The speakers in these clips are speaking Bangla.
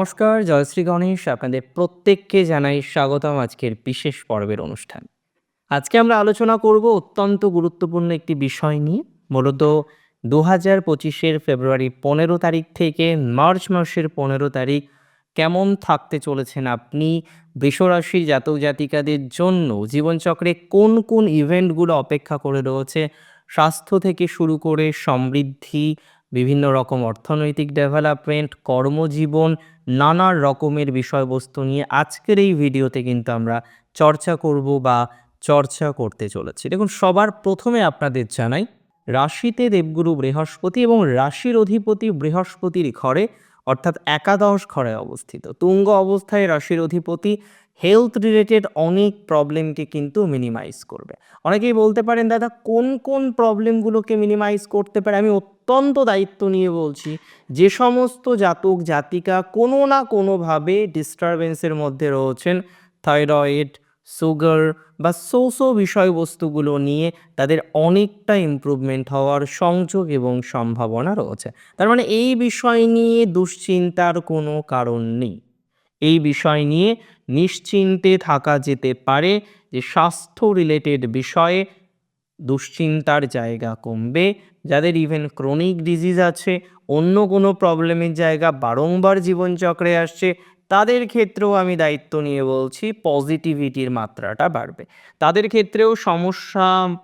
নমস্কার, জয়শ্রী গণেশ, আপনাদের প্রত্যেককে জানাই স্বাগতম আজকের বিশেষ পর্বের অনুষ্ঠান। আজকে আমরা আলোচনা করব অত্যন্ত গুরুত্বপূর্ণ একটি বিষয় নিয়ে। মূলত দু হাজার পঁচিশের ফেব্রুয়ারি পনেরো তারিখ থেকে মার্চ মাসের পনেরো তারিখ কেমন থাকতে চলেছেন আপনি? বৃষরাশির জাতক জাতিকাদের জন্য জীবনচক্রে কোন কোন ইভেন্টগুলো অপেক্ষা করে রয়েছে? স্বাস্থ্য থেকে শুরু করে সমৃদ্ধি বিভিন্ন রকম অর্থনৈতিক ডেভেলপমেন্ট কর্মজীবন, নানা রকমের বিষয়বস্তু নিয়ে আজকের এই ভিডিওতে কিন্তু আমরা চর্চা করব বা চর্চা করতে চলেছি। দেখুন, সবার প্রথমে আপনাদের জানাই, রাশিতে দেবগুরু বৃহস্পতি এবং রাশির অধিপতি বৃহস্পতির ঘরে, অর্থাৎ একাদশ ঘরে অবস্থিত। তুঙ্গ অবস্থায় রাশির অধিপতি হেলথ রিলেটেড অনেক প্রবলেমকে কিন্তু মিনিমাইজ করবে। অনেকেই বলতে পারেন, দাদা, কোন কোন প্রবলেমগুলোকে মিনিমাইজ করতে পারে? আমি অত্যন্ত দায়িত্ব নিয়ে বলছি, যে সমস্ত জাতক, জাতিকা কোনো না কোনোভাবে ডিস্টারবেন্সের মধ্যে রয়েছেন থাইরয়েড সুগার বা সো সো বিষয়বস্তুগুলো নিয়ে তাদের অনেকটা ইমপ্রুভমেন্ট হওয়ার সংযোগ এবং সম্ভাবনা রয়েছে। তার মানে এই বিষয় নিয়ে দুশ্চিন্তার কোনো কারণ নেই। এই বিষয় নিয়ে নিশ্চিন্তে থাকা যেতে পারে যে স্বাস্থ্য রিলেটেড বিষয়ে দুশ্চিন্তার জায়গা কমবে। যাদের ইভেন ক্রনিক ডিজিজ আছে, অন্য কোনো প্রবলেমের জায়গা বারংবার জীবনচক্রে আসছে, তাদের ক্ষেত্রেও আমি দায়িত্ব নিয়ে বলছি পজিটিভিটির মাত্রাটা বাড়বে। তাদের ক্ষেত্রেও সমস্যা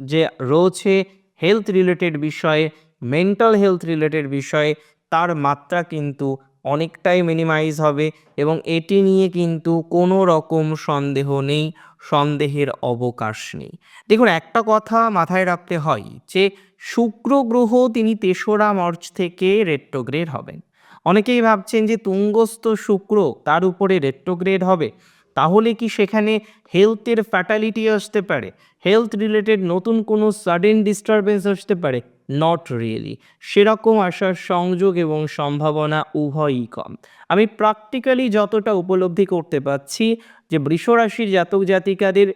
যে রয়েছে হেলথ রিলেটেড বিষয়ে মেন্টাল হেলথ রিলেটেড বিষয়ে, তার মাত্রা কিন্তু অনেকটাই মিনিমাইজ হবে এবং এটি নিয়ে কিন্তু কোনো রকম সন্দেহ নেই, সন্দেহের অবকাশ নেই। দেখুন, একটা কথা মাথায় রাখতে হয় যে, শুক্র গ্রহ তিনি তেসরা মার্চ থেকে রেট্রোগ্রেড হবেন। অনেকেই ভাবছেন যে, তুঙ্গস্থ শুক্র তার উপরে রেট্রোগ্রেড হবে। তাহলে কি সেখানে হেলথের ফ্যাটালিটি আসতে পারে? হেলথ রিলেটেড নতুন কোনো সাডেন ডিস্টারবেন্স আসতে পারে? নট রিয়েলি সেরকম আসার সংযোগ এবং সম্ভাবনা উভয়ই কম। আমি প্র্যাকটিক্যালি যতটা উপলব্ধি করতে পারছি যে বৃষরাশির জাতক জাতিকাদের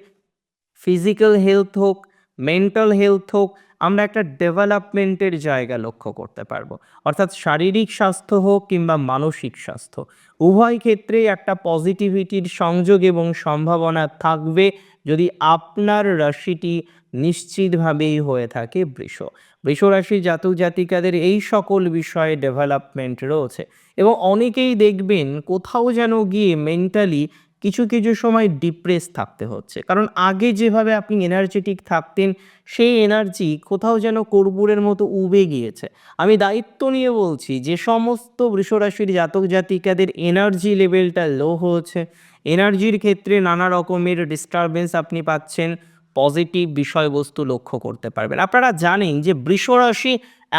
ফিজিক্যাল হেলথ হোক মেন্টাল হেলথ হোক, আমরা একটা ডেভেলপমেন্টের জায়গা লক্ষ্য করতে পারব। অর্থাৎ শারীরিক স্বাস্থ্য হোক কিংবা মানসিক স্বাস্থ্য। উভয় ক্ষেত্রেই একটা পজিটিভিটির সংযোগ এবং সম্ভাবনা থাকবে যদি আপনার রাশিটি নিশ্চিতভাবেই হয়ে থাকে বৃষ। বৃষ রাশির জাতক জাতিকাদের এই সকল বিষয়ে ডেভেলপমেন্ট রয়েছে এবং অনেকেই দেখবেন কোথাও যেন গিয়ে মেন্টালি কিছু কিছু সময় ডিপ্রেস থাকতে হচ্ছে। কারণ আগে যেভাবে আপনি এনার্জেটিক থাকতেন, সেই এনার্জি কোথাও যেন কর্পূরের মতো উবে গিয়েছে। আমি দায়িত্ব নিয়ে বলছি যে সমস্ত বৃষরাশির জাতক জাতিকাদের এনার্জি লেভেলটা লো হয়েছে। এনার্জির ক্ষেত্রে নানা রকমের ডিস্টারবেন্স আপনি পাচ্ছেন। পজিটিভ বিষয়বস্তু লক্ষ্য করতে পারবেন। আপনারা জানেন যে বৃষরাশি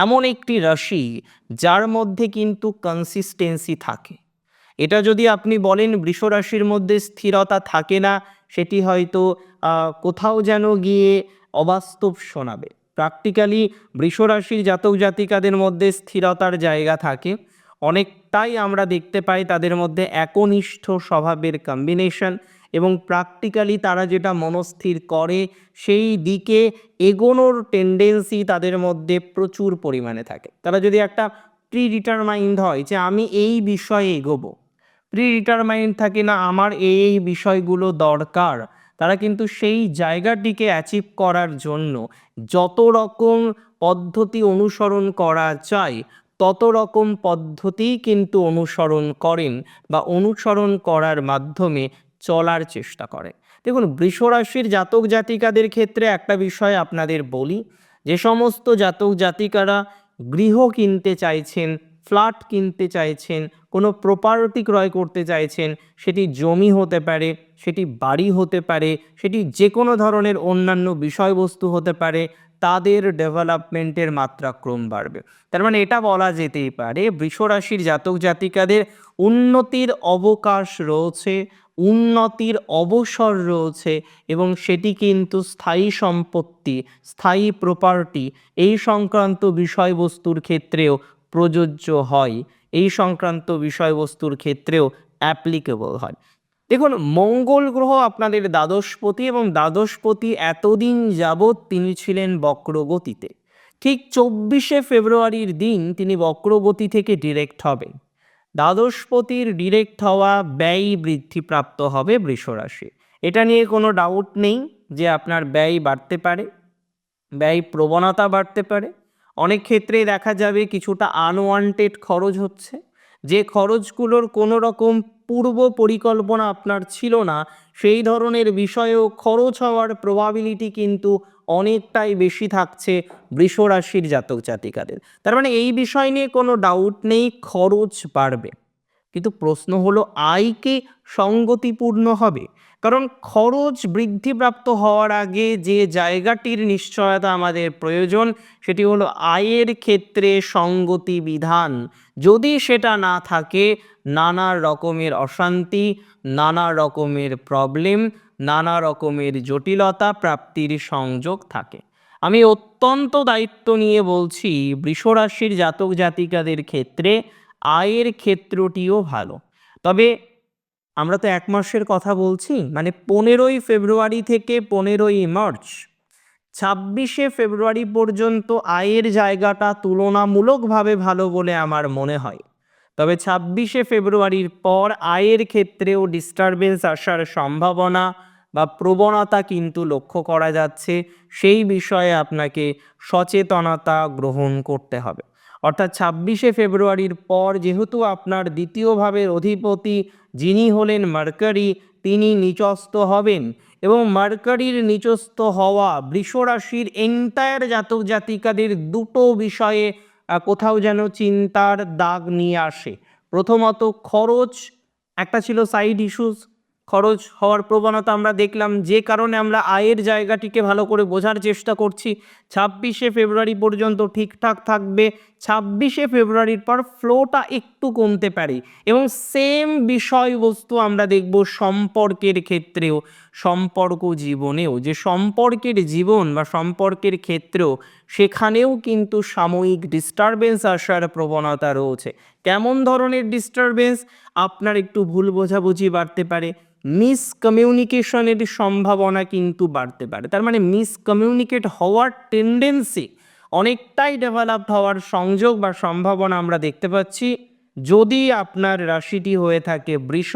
এমন একটি রাশি যার মধ্যে কিন্তু কনসিস্টেন্সি থাকে। এটা যদি আপনি বলেন বৃষ রাশির মধ্যে স্থিরতা থাকে না, সেটি হয়তো কোথাও যেন গিয়ে অবাস্তব শোনাবে। প্র্যাকটিক্যালি বৃষ রাশির জাতক জাতিকাদের মধ্যে স্থিরতার জায়গা থাকে। অনেকটাই আমরা দেখতে পাই তাদের মধ্যে একনিষ্ঠ স্বভাবের কম্বিনেশন এবং প্র্যাকটিক্যালি তারা যেটা মনস্থির করে, সেই দিকে এগোনোর টেন্ডেন্সি তাদের মধ্যে প্রচুর পরিমাণে থাকে। তারা যদি একটা প্রি ডিটারমাইন্ড হয় যে আমি এই বিষয়ে এগোবো প্রি ডিটারমাইন্ড থাকে না, আমার এই বিষয়গুলো দরকার, তারা কিন্তু সেই জায়গাটিকে অ্যাচিভ করার জন্য যত রকম পদ্ধতি অনুসরণ করা চায় তত রকম পদ্ধতিই কিন্তু অনুসরণ করেন বা অনুসরণ করার মাধ্যমে চলার চেষ্টা করে। দেখুন, বৃষরাশির জাতক জাতিকাদের ক্ষেত্রে একটা বিষয় আপনাদের বলি, যে সমস্ত জাতক জাতিকারা গৃহ কিনতে চাইছেন, ফ্ল্যাট কিনতে চাইছেন, কোনো প্রপার্টি ক্রয় করতে চাইছেন, সেটি জমি হতে পারে, সেটি বাড়ি হতে পারে, সেটি যে কোনো ধরনের অন্যান্য বিষয়বস্তু হতে পারে, তাদের ডেভেলপমেন্টের মাত্রা ক্রম বাড়বে। তার মানে এটা বলা যেতেই পারে, বৃষরাশির জাতক জাতিকাদের উন্নতির অবকাশ রয়েছে উন্নতির অবসর রয়েছে এবং সেটি কিন্তু স্থায়ী সম্পত্তি, স্থায়ী প্রপার্টি এই সংক্রান্ত বিষয়বস্তুর ক্ষেত্রেও প্রযোজ্য হয়। এই সংক্রান্ত বিষয়বস্তুর ক্ষেত্রেও অ্যাপ্লিকেবল হয়। দেখুন, মঙ্গল গ্রহ আপনাদের দ্বাদশপতি এবং দ্বাদশপতি এতদিন যাবৎ তিনি ছিলেন বক্রগতিতে। ঠিক চব্বিশে ফেব্রুয়ারির দিন তিনি বক্রগতি থেকে ডিরেক্ট হবেন। দ্বাদশপতির ডিরেক্ট হওয়া ব্যয় বৃদ্ধিপ্রাপ্ত হবে বৃষরাশি। এটা নিয়ে কোনো ডাউট নেই যে আপনার ব্যয় বাড়তে পারে, ব্যয় প্রবণতা বাড়তে পারে। অনেক ক্ষেত্রেই দেখা যাবে কিছুটা আনওয়ান্টেড খরচ হচ্ছে। যে খরচগুলোর কোনো রকম পূর্ব পরিকল্পনা আপনার ছিল না, সেই ধরনের বিষয়েও খরচ হওয়ার প্রবাবিলিটি কিন্তু অনেকটাই বেশি থাকছে বৃষ রাশির জাতক জাতিকাদের। তার মানে এই বিষয় নিয়ে কোনো ডাউট নেই, খরচ বাড়বে। কিন্তু প্রশ্ন হলো, আয় কি সঙ্গতিপূর্ণ হবে? কারণ খরচ বৃদ্ধিপ্রাপ্ত হওয়ার আগে যে জায়গাটির নিশ্চয়তা আমাদের প্রয়োজন, সেটি হলো আয়ের ক্ষেত্রে সঙ্গতি বিধান যদি সেটা না থাকে, নানা রকমের অশান্তি, নানা রকমের প্রবলেম নানা রকমের জটিলতা প্রাপ্তির সংযোগ থাকে। আমি অত্যন্ত দায়িত্ব নিয়ে বলছি, বৃষরাশির জাতক জাতিকাদের ক্ষেত্রে আয়ের ক্ষেত্রটিও ভালো। তবে আমরা তো এক মাসের কথা বলছি মানে পনেরোই ফেব্রুয়ারি থেকে পনেরোই মার্চ, ছাব্বিশে ফেব্রুয়ারি পর্যন্ত আয়ের জায়গাটা তুলনামূলকভাবে ভালো বলে আমার মনে হয়। তবে ছাব্বিশে ফেব্রুয়ারির পর আয়ের ক্ষেত্রেও ডিস্টারবেন্স আসার সম্ভাবনা বা প্রবণতা কিন্তু লক্ষ্য করা যাচ্ছে। সেই বিষয়ে আপনাকে সচেতনতা গ্রহণ করতে হবে। অর্থাৎ ছাব্বিশে ফেব্রুয়ারির পর যেহেতু আপনার দ্বিতীয় ভাবের অধিপতি যিনি হলেন মার্কারি, তিনি নিচস্থ হবেন এবং মার্কারির নিচস্থ হওয়া বৃষরাশির এন্টায়ার জাতক জাতিকাদের দুটো বিষয়ে কোথাও যেন চিন্তার দাগ নিয়ে আসে। প্রথমত খরচ, একটা ছিল সাইড ইস্যুস খরচ হওয়ার প্রবণতা আমরা দেখলাম, যে কারণে আমরা আয়ের জায়গাটিকে ভালো করে বোঝার চেষ্টা করছি। ছাব্বিশে ফেব্রুয়ারি পর্যন্ত ঠিকঠাক থাকবে ছাব্বিশে ফেব্রুয়ারির পর ফ্লোটা একটু কমতে পারে এবং সেম বিষয়বস্তু আমরা দেখব সম্পর্কের ক্ষেত্রেও, সম্পর্ক জীবনেও। যে সম্পর্কের জীবন বা সম্পর্কের ক্ষেত্রেও সেখানেও কিন্তু সাময়িক ডিস্টারবেন্স আসার প্রবণতা রয়েছে। কেমন ধরনের ডিস্টারবেন্স আপনার একটু ভুল বোঝাবুঝি বাড়তে পারে। মিসকমিউনিকেশনের সম্ভাবনা কিন্তু বাড়তে পারে। তার মানে মিসকমিউনিকেট হওয়ার টেন্ডেন্সি অনেকটাই ডেভেলপড হওয়ার সংযোগ বা সম্ভাবনা আমরা দেখতে পাচ্ছি। যদি আপনার রাশিটি হয়ে থাকে বৃষ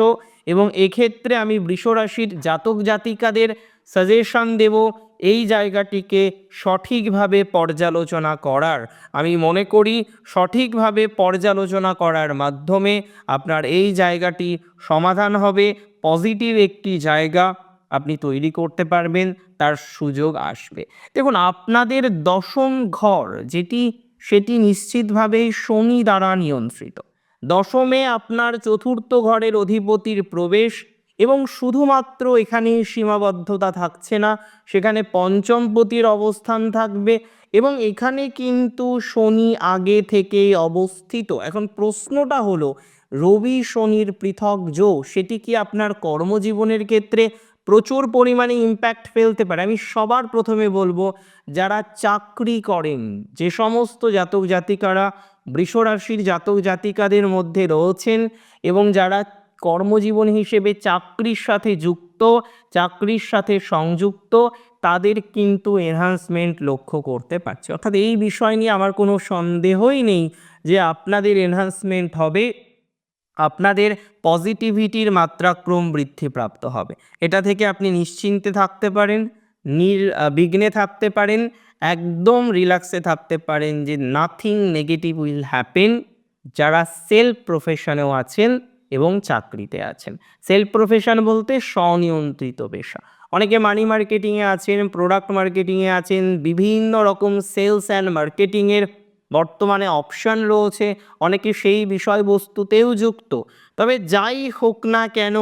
এবং এক্ষেত্রে আমি বৃষ রাশির জাতক জাতিকাদের সাজেশন দেব এই জায়গাটিকে সঠিকভাবে পর্যালোচনা করার। আমি মনে করি সঠিকভাবে পর্যালোচনা করার মাধ্যমে আপনার এই জায়গাটি সমাধান হবে। পজিটিভ একটি জায়গা। আপনি তৈরি করতে পারবেন, তার সুযোগ আসবে। দেখুন, আপনাদের দশম ঘর যেটি, সেটি নিশ্চিতভাবেই শনি দ্বারা নিয়ন্ত্রিত। দশমে আপনার চতুর্থ ঘরের অধিপতির প্রবেশ এবং শুধুমাত্র এখানে সীমাবদ্ধতা থাকছে না, সেখানে পঞ্চমপতির অবস্থান থাকবে এবং এখানে কিন্তু শনি আগে থেকেই অবস্থিত। এখন প্রশ্নটা হলো, রবি শনির পৃথক জো সেটি কি আপনার কর্মজীবনের ক্ষেত্রে প্রচুর পরিমাণে ইম্প্যাক্ট ফেলতে পারে। আমি সবার প্রথমে বলব, যারা চাকরি করেন, যে সমস্ত জাতক জাতিকারা বৃষরাশির জাতক জাতিকাদের মধ্যে রয়েছেন এবং যারা কর্মজীবন হিসেবে চাকরির সাথে যুক্ত, চাকরির সাথে সংযুক্ত, তাদের কিন্তু এনহান্সমেন্ট লক্ষ্য করতে পারছে। অর্থাৎ এই বিষয় নিয়ে আমার কোনো সন্দেহই নেই যে আপনাদের এনহান্সমেন্ট হবে আপনাদের পজিটিভিটির মাত্রাক্রম বৃদ্ধিপ্রাপ্ত হবে। এটা থেকে আপনি নিশ্চিন্তে থাকতে পারেন, নির বিঘ্নে থাকতে পারেন, একদম রিল্যাক্সে থাকতে পারেন যে নাথিং নেগেটিভ উইল হ্যাপেন যারা সেলফ প্রফেশনেও আছেন এবং চাকরিতে আছেন। সেলফ প্রফেশন বলতে স্বনিয়ন্ত্রিত পেশা। অনেকে মানি মার্কেটিংয়ে আছেন প্রোডাক্ট মার্কেটিংয়ে আছেন, বিভিন্ন রকম সেলস অ্যান্ড মার্কেটিংয়ের বর্তমানে অপশান রয়েছে, অনেকে সেই বিষয়বস্তুতেও যুক্ত। তবে যাই হোক না কেন,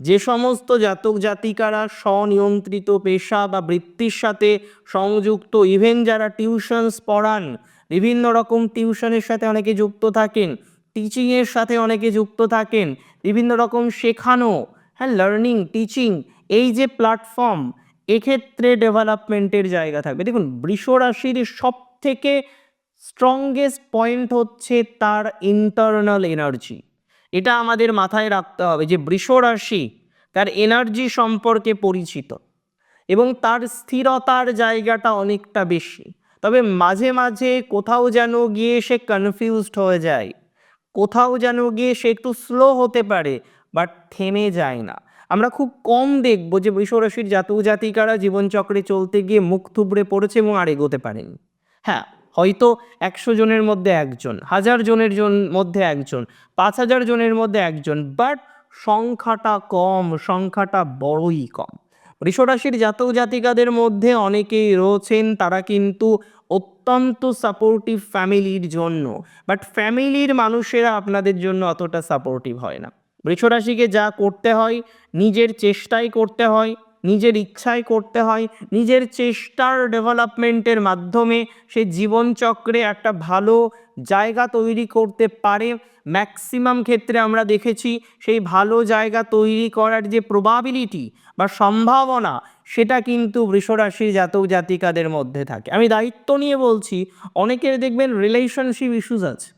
যে সমস্ত জাতক জাতিকারা স্বনিয়ন্ত্রিত পেশা বা বৃত্তির সাথে সংযুক্ত ইভেন যারা টিউশনস পড়ান, বিভিন্ন রকম টিউশনের সাথে অনেকে যুক্ত থাকেন টিচিংয়ের সাথে অনেকে যুক্ত থাকেন, বিভিন্ন রকম শেখানো হ্যাঁ লার্নিং টিচিং এই যে প্ল্যাটফর্ম এক্ষেত্রে ডেভেলপমেন্টের জায়গা থাকবে। দেখুন বৃষ রাশির সব থেকে স্ট্রংগেস্ট পয়েন্ট হচ্ছে তার ইন্টারনাল এনার্জি এটা আমাদের মাথায় রাখতে হবে যে বৃষ রাশি তার এনার্জি সম্পর্কে পরিচিত এবং তার স্থিরতার জায়গাটা অনেকটা বেশি। তবে মাঝে মাঝে কোথাও যেন গিয়ে সে কনফিউজড হয়ে যায়, কোথাও যেন গিয়ে সে একটু স্লো হতে পারে বাট থেমে যায় না। আমরা খুব কম দেখব যে বৃষরাশির জাতক জাতিকারা জীবনচক্রে চলতে গিয়ে মুখ থুবড়ে পড়েছে এবং আর এগোতে পারেনি। হ্যাঁ হয়তো একশো জনের মধ্যে একজন, হাজার জনের জন মধ্যে একজন, পাঁচ হাজার জনের মধ্যে একজন বাট সংখ্যাটা কম, সংখ্যাটা বড়ই কম। বৃষরাশির জাতক জাতিকাদের মধ্যে অনেকেই রয়েছেন, তারা কিন্তু অত্যন্ত সাপোর্টিভ ফ্যামিলির জন্য বাট ফ্যামিলির মানুষেরা আপনাদের জন্য অতটা সাপোর্টিভ হয় না। বৃষরাশিকে যা করতে হয়, নিজের চেষ্টাই করতে হয় নিজের ইচ্ছায় করতে হয়, নিজের চেষ্টার ডেভেলপমেন্টের মাধ্যমে সে জীবনচক্রে একটা ভালো জায়গা তৈরি করতে পারে। ম্যাক্সিমাম ক্ষেত্রে আমরা দেখেছি সেই ভালো জায়গা তৈরি করার যে প্রবাবিলিটি বা সম্ভাবনা, সেটা কিন্তু বৃষরাশির জাতক জাতিকাদের মধ্যে থাকে। আমি দায়িত্ব নিয়ে বলছি, অনেকের দেখবেন রিলেশনশিপ ইস্যুস আছে।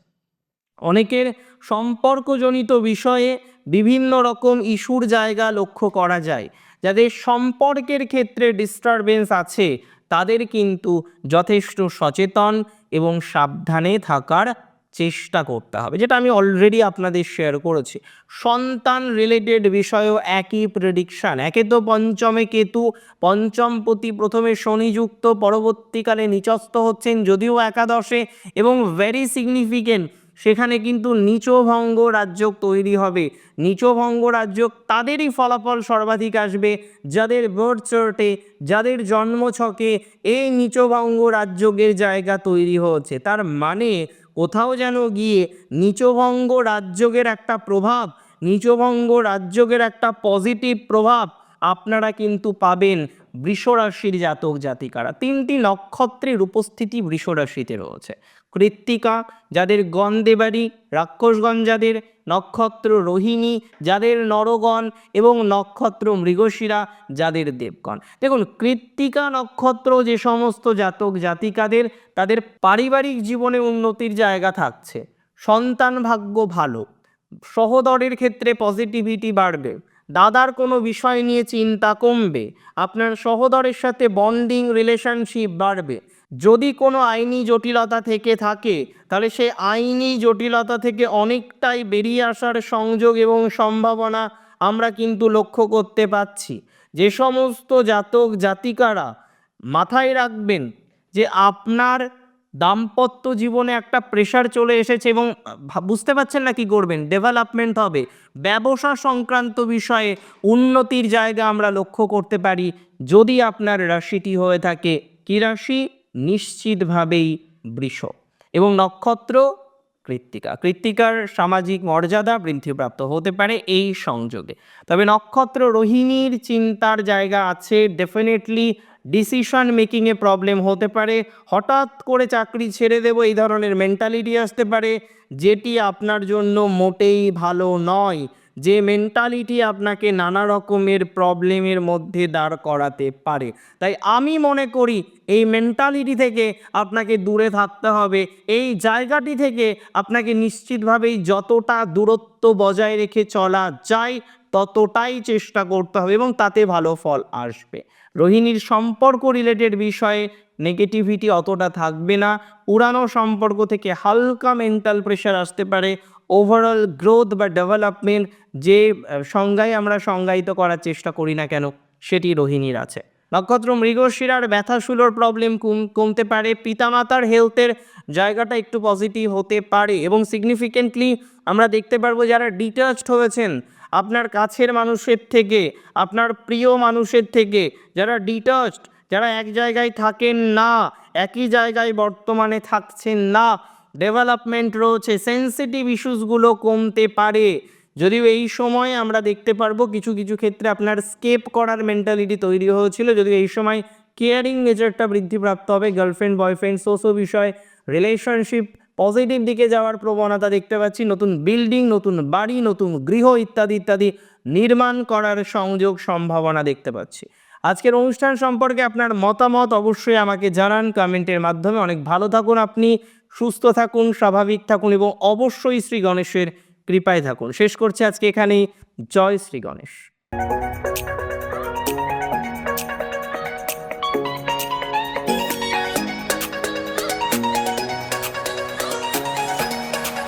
অনেকের সম্পর্কজনিত বিষয়ে বিভিন্ন রকম ইস্যুর জায়গা লক্ষ্য করা যায়। যাদের সম্পর্কের ক্ষেত্রে ডিস্টারবেন্স আছে, তাদের কিন্তু যথেষ্ট সচেতন এবং সাবধানে থাকার চেষ্টা করতে হবে, যেটা আমি অলরেডি আপনাদের শেয়ার করেছি। সন্তান রিলেটেড বিষয়েও একই প্রেডিকশান একে তো পঞ্চমে কেতু, পঞ্চম প্রতি প্রথমে শনিযুক্ত পরবর্তীকালে নিচস্থ হচ্ছেন যদিও একাদশে এবং ভেরি সিগনিফিকেন্ট সেখানে কিন্তু নিচভঙ্গ রাজ্য তৈরি হবে। নিচভঙ্গ রাজ্য তাদেরই ফলাফল সর্বাধিক আসবে। যাদের বার্থ চার্টে যাদের জন্মছকে এই নিচভঙ্গ রাজ্যের জায়গা তৈরি হয়েছে। তার মানে কোথাও যেন গিয়ে নিচভঙ্গ রাজ্যের একটা প্রভাব, নিচভঙ্গ রাজ্যের একটা পজিটিভ প্রভাব আপনারা কিন্তু পাবেন বৃষরাশির জাতক জাতিকারা তিনটি নক্ষত্রের উপস্থিতি বৃষরাশিতে রয়েছে। কৃত্তিকা, যাদের গণ দেবাড়ি রাক্ষসগণ, যাদের নক্ষত্র রোহিণী, যাদের নরগণ এবং নক্ষত্র মৃগশিরা, যাদের দেবগণ। দেখুন, কৃত্তিকা, নক্ষত্র যে সমস্ত জাতক, জাতিকাদের, তাদের পারিবারিক জীবনে উন্নতির জায়গা থাকছে। সন্তান ভাগ্য ভালো, সহদরের ক্ষেত্রে পজিটিভিটি বাড়বে, দাদার কোনো বিষয় নিয়ে চিন্তা কমবে, আপনার সহদরের সাথে বন্ডিং রিলেশনশিপ বাড়বে যদি কোনো আইনি জটিলতা থেকে থাকে, তাহলে সেই আইনি জটিলতা থেকে অনেকটাই বেরিয়ে আসার সংযোগ এবং সম্ভাবনা আমরা কিন্তু লক্ষ্য করতে পাচ্ছি। যে সমস্ত জাতক জাতিকারা মাথায় রাখবেন যে আপনার দাম্পত্য জীবনে একটা প্রেশার চলে এসেছে এবং বুঝতে পারছেন না কি করবেন? ডেভেলপমেন্ট হবে। ব্যবসা সংক্রান্ত বিষয়ে উন্নতির জায়গা আমরা লক্ষ্য করতে পারি। যদি আপনার রাশিটি হয়ে থাকে, কি রাশি? নিশ্চিতভাবেই বৃষ এবং নক্ষত্র কৃত্তিকা। কৃত্তিকার সামাজিক মর্যাদা বৃদ্ধিপ্রাপ্ত হতে পারে এই সংযোগে। তবে নক্ষত্র রোহিণীর চিন্তার জায়গা আছে ডেফিনেটলি ডিসিশন মেকিংয়ে প্রবলেম হতে পারে। হঠাৎ করে চাকরি ছেড়ে দেবো, এই ধরনের মেন্টালিটি আসতে পারে, যেটি আপনার জন্য মোটেই ভালো নয়। যে মেন্টালিটি আপনাকে নানা রকমের প্রবলেমের মধ্যে দাঁড় করাতে পারে। তাই আমি মনে করি এই মেন্টালিটি থেকে আপনাকে দূরে থাকতে হবে। এই জায়গাটি থেকে আপনাকে নিশ্চিতভাবেই যতটা দূরত্ব বজায় রেখে চলা যায়, ততটাই চেষ্টা করতে হবে এবং তাতে ভালো ফল আসবে। রোহিণীর সম্পর্ক রিলেটেড বিষয়ে নেগেটিভিটি অতটা থাকবে না। পুরানো সম্পর্ক থেকে হালকা মেন্টাল প্রেশার আসতে পারে। ওভারঅল গ্রোথ বা ডেভেলপমেন্ট যে সংজ্ঞায় আমরা সংজ্ঞায়িত করার চেষ্টা করি না কেন, সেটি রোহিণীর আছে। নক্ষত্র মৃগশিরার ব্যথাশুলোর প্রবলেম কমতে পারে। পিতামাতার হেলথের জায়গাটা একটু পজিটিভ হতে পারে এবং সিগনিফিকেন্টলি আমরা দেখতে পারব যারা ডিটাচড হয়েছেন, আপনার কাছের মানুষের থেকে, আপনার প্রিয় মানুষের থেকে, যারা ডিটাচড যারা এক জায়গায় থাকেন না, একই জায়গায় বর্তমানে থাকছেন না ডেভেলপমেন্ট রয়েছে সেন্সিটিভ ইস্যুসগুলো কমতে পারে। যদিও এই সময় আমরা দেখতে পারব কিছু কিছু ক্ষেত্রে আপনার স্কেপ করার মেন্টালিটি তৈরি হয়েছিল। যদিও এই সময় কেয়ারিং নেচারটা বৃদ্ধিপ্রাপ্ত হবে গার্লফ্রেন্ড বয়ফ্রেন্ড সোসো বিষয় রিলেশনশিপ পজিটিভ দিকে যাওয়ার প্রবণতা দেখতে পাচ্ছি। নতুন বিল্ডিং নতুন বাড়ি, নতুন গৃহ ইত্যাদি ইত্যাদি নির্মাণ করার সংযোগ সম্ভাবনা দেখতে পাচ্ছি। আজকের অনুষ্ঠান সম্পর্কে আপনার মতামত অবশ্যই আমাকে জানান কমেন্টের মাধ্যমে। অনেক ভালো থাকুন আপনি। সুস্থ থাকুন, স্বাভাবিক থাকুন এবং অবশ্যই শ্রী গণেশের কৃপায় থাকুন। শেষ করছে আজকে এখানেই। জয় শ্রী গণেশ।